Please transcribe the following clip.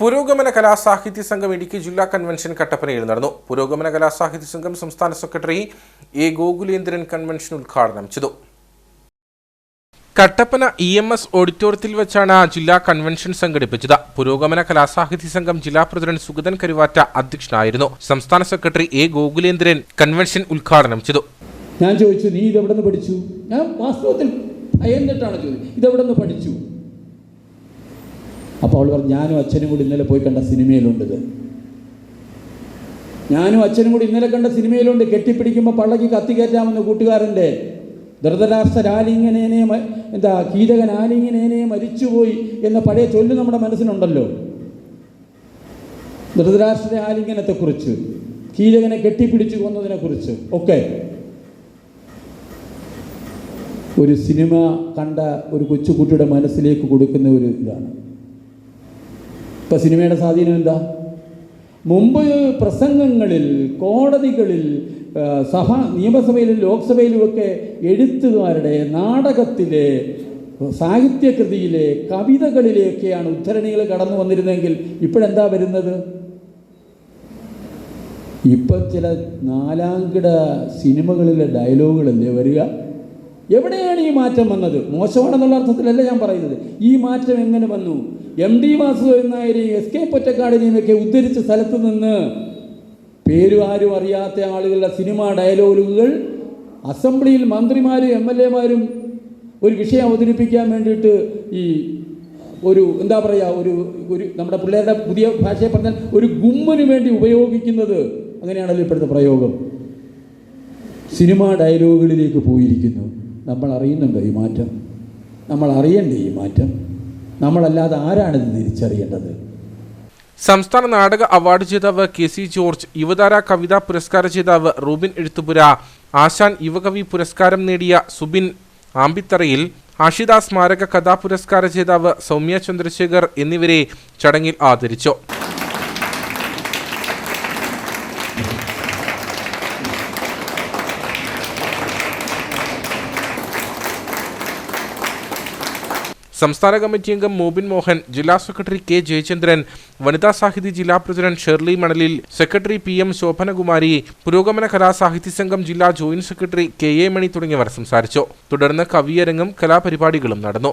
പുരോഗമന കലാസാഹിത്യ സംഘം ഇടുക്കി ജില്ലാ കൺവെൻഷൻ കട്ടപ്പനയിൽ നടന്നു. പുരോഗമന കലാസാഹിത്യ സംഘം സംസ്ഥാന സെക്രട്ടറി എ ഗോകുലേന്ദ്രൻ കൺവെൻഷൻ ഉദ്ഘാടനം ചെയ്തു. കട്ടപ്പന ഇ എം എസ് ഓഡിറ്റോറിയത്തിൽ വെച്ചാണ് ജില്ലാ കൺവെൻഷൻ സംഘടിപ്പിച്ചത്. പുരോഗമന കലാസാഹിത്യ സംഘം ജില്ലാ പ്രസിഡന്റ് സുഗതൻ കരുവാറ്റ അധ്യക്ഷനായിരുന്നു. സംസ്ഥാന സെക്രട്ടറി എ ഗോകുലേന്ദ്രൻ കൺവെൻഷൻ ഉദ്ഘാടനം ചെയ്തു. ഞാൻ ചോദിച്ചു നീ ഇതെവിടെ നിന്ന് പഠിച്ചു? ഞാൻ വാസ്തവത്തിൽ ഭയന്നിട്ടാണ് ചോദിച്ചത്. ഇതെവിടെ നിന്ന് പഠിച്ചു? അപ്പോൾ അവൾ പറഞ്ഞു ഞാനും അച്ഛനും കൂടി ഇന്നലെ പോയി കണ്ട സിനിമയിലുണ്ടത് ഞാനും അച്ഛനും കൂടി ഇന്നലെ കണ്ട സിനിമയിലുണ്ട് കെട്ടിപ്പിടിക്കുമ്പോൾ പള്ളക്ക് കത്തിക്കയറ്റാമെന്ന് കൂട്ടുകാരന്റെ. ധൃതരാഷ്ട്ര ആലിംഗനേനെ മ- എന്താ കീചകൻ ആലിംഗനേനെ മരിച്ചുപോയി എന്ന പഴയ ചൊല്ല് നമ്മുടെ മനസ്സിലുണ്ടല്ലോ. ധൃതരാഷ്ട്ര ആലിംഗനത്തെക്കുറിച്ച് കീചകനെ കെട്ടിപ്പിടിച്ചു കൊന്നതിനെക്കുറിച്ച് ഒക്കെ. ഒരു സിനിമ കണ്ട ഒരു കൊച്ചുകുട്ടിയുടെ മനസ്സിലേക്ക് കൊടുക്കുന്ന ഒരു ഇതാണ്. ഇപ്പം സിനിമയുടെ സ്വാധീനം എന്താ? മുമ്പ് പ്രസംഗങ്ങളിൽ കോടതികളിൽ സഭ നിയമസഭയിലും ലോക്സഭയിലുമൊക്കെ എഴുത്തുകാരുടെ നാടകത്തിലെ സാഹിത്യകൃതിയിലെ കവിതകളിലെയൊക്കെയാണ് ഉദ്ധരണികൾ കടന്നു വന്നിരുന്നെങ്കിൽ ഇപ്പോഴെന്താ വരുന്നത്? ഇപ്പം ചില നാലാംകിട സിനിമകളിലെ ഡയലോഗുകളല്ലേ വരിക? എവിടെയാണ് ഈ മാറ്റം വന്നത്? മോശമാണെന്നുള്ള അർത്ഥത്തിലല്ല ഞാൻ പറയുന്നത്. ഈ മാറ്റം എങ്ങനെ വന്നു? എം ഡി വാസുദേവൻ നായരെയും എസ് കെ പൊറ്റക്കാടിനെയും ഒക്കെ ഉദ്ധരിച്ച സ്ഥലത്ത് നിന്ന് പേരും ആരും അറിയാത്ത ആളുകളുടെ സിനിമാ ഡയലോഗുകൾ അസംബ്ലിയിൽ മന്ത്രിമാരും എം എൽ എമാരും ഒരു വിഷയം അവതരിപ്പിക്കാൻ വേണ്ടിയിട്ട് ഈ ഒരു എന്താ പറയുക ഒരു ഒരു നമ്മുടെ പിള്ളേരുടെ പുതിയ ഭാഷയെ പറഞ്ഞാൽ ഒരു ഗുമ്മിന് വേണ്ടി ഉപയോഗിക്കുന്നത് അങ്ങനെയാണല്ലോ ഇപ്പോഴത്തെ പ്രയോഗം. സിനിമാ ഡയലോഗുകളിലേക്ക് പോയിരിക്കുന്നു. നമ്മൾ അറിയുന്നുണ്ടോ ഈ മാറ്റം? നമ്മൾ അറിയണ്ടേ ഈ മാറ്റം? നമ്മളല്ലാതെ ആരാണിത് തിരിച്ചറിയേണ്ടത്? സംസ്ഥാന നാടക അവാർഡ് ജേതാവ് കെ സി ജോർജ് യുവതാര കവിതാ പുരസ്കാര ജേതാവ് റൂബിൻ എഴുത്തുപുര ആശാൻ യുവകവി പുരസ്കാരം നേടിയ സുബിൻ ആമ്പിത്തറയിൽ ആഷിത സ്മാരക കഥാ പുരസ്കാര ജേതാവ് സൗമ്യ ചന്ദ്രശേഖർ എന്നിവരെ ചടങ്ങിൽ ആദരിച്ചു. സംസ്ഥാന കമ്മിറ്റി അംഗം മോബിൻ മോഹൻ ജില്ലാ സെക്രട്ടറി കെ ജയചന്ദ്രൻ വനിതാ സാഹിതി ജില്ലാ president Shirley Manalil secretary P M Shobhanakumari പുരോഗമന കലാസാഹിത്യ സംഘം ജില്ലാ joint secretary K A Mani തുടങ്ങിയവർ സംസാരിച്ചു. തുടർന്ന് കവിയരങ്ങും കലാപരിപാടികളും നടന്നു.